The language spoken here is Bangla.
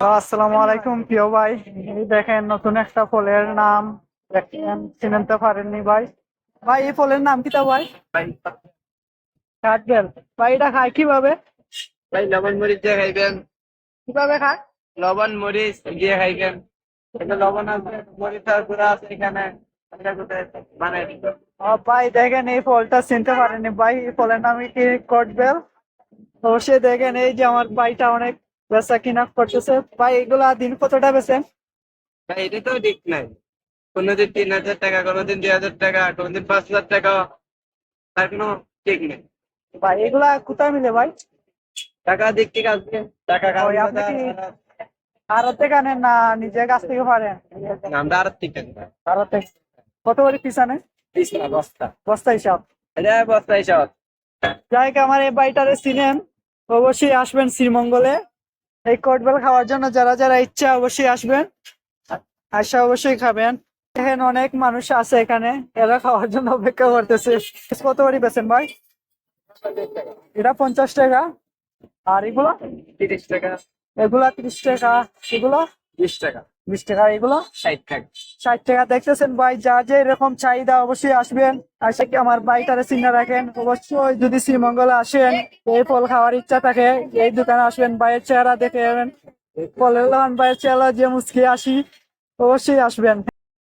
আসসালামু আলাইকুম প্রিয় ভাই। এই দেখেন নতুন একটা ফলের নাম। দেখেন চিনেন তো পারেননি ভাই। ভাই এই ফলের নাম কিটা ভাই? কাঠবেল। ভাই এটা খায় কীভাবে? ভাই লবণ মরিচ দিয়ে খাইবেন। কীভাবে খায়? লবণ মরিচ দিয়ে খাইবেন। লবণ আছে মরিচ আর গুঁড়া আছে এখানে। ভাই দেখেন এই ফলটা চিনতে পারেননি ভাই। এই ফলের নাম কি কটবেল অবশ্যই দেখেন এই যে আমার ভাইটা অনেক বেচা কিনা করতেছে। ভাই এগুলা দিন কতটা বেচেন ভাই এটা তো ঠিক নাই। কোনোদিন তিন হাজার টাকা কোনোদিন দুই হাজার টাকা কোনোদিন পাঁচ হাজার টাকা তার কোনো ঠিক নেই। ভাই এগুলা কোথায় মিলে ভাই? টাকা দিক থেকে আসবে টাকা কি- থেকে আনেন না নিজের কাছ থেকে পারেন? আমরা আর থেকে আর থেকে। কত করে পিছানে বস্তা। বস্তা হিসাব। এটা বস্তা হিসাব। যাই আমার এই বাড়িটারে চিনেন। অবশ্যই আসবেন শ্রীমঙ্গলে। এই কটবেল খাওয়ার জন্য যারা যারা ইচ্ছা অবশ্যই আসবেন। আসা অবশ্যই খাবেন। এখানে অনেক মানুষ আছে এখানে এরা খাওয়ার জন্য অপেক্ষা করতেছে। কত করে বেছেন ভাই? এটা পঞ্চাশ টাকা। আর এগুলো? তিরিশ টাকা। এগুলা ত্রিশ টাকা। এগুলো? বিশ টাকা। বিশ টাকা। এগুলো? ষাট টাকা। ষাট টাকা দেখতেছেন ভাই, যা যে এরকম চাহিদা অবশ্যই আসবেন। আসে কি আমার বাইটারে চিন্তা রাখেন। অবশ্যই যদি শ্রীমঙ্গলে আসেন, এই ফল খাওয়ার ইচ্ছা থাকে, এই দোকানে আসবেন, ভাইয়ের চেহারা দেখে যাবেন ফলের ভাইয়ের চেহারা যে মুসকি আসি অবশ্যই আসবেন।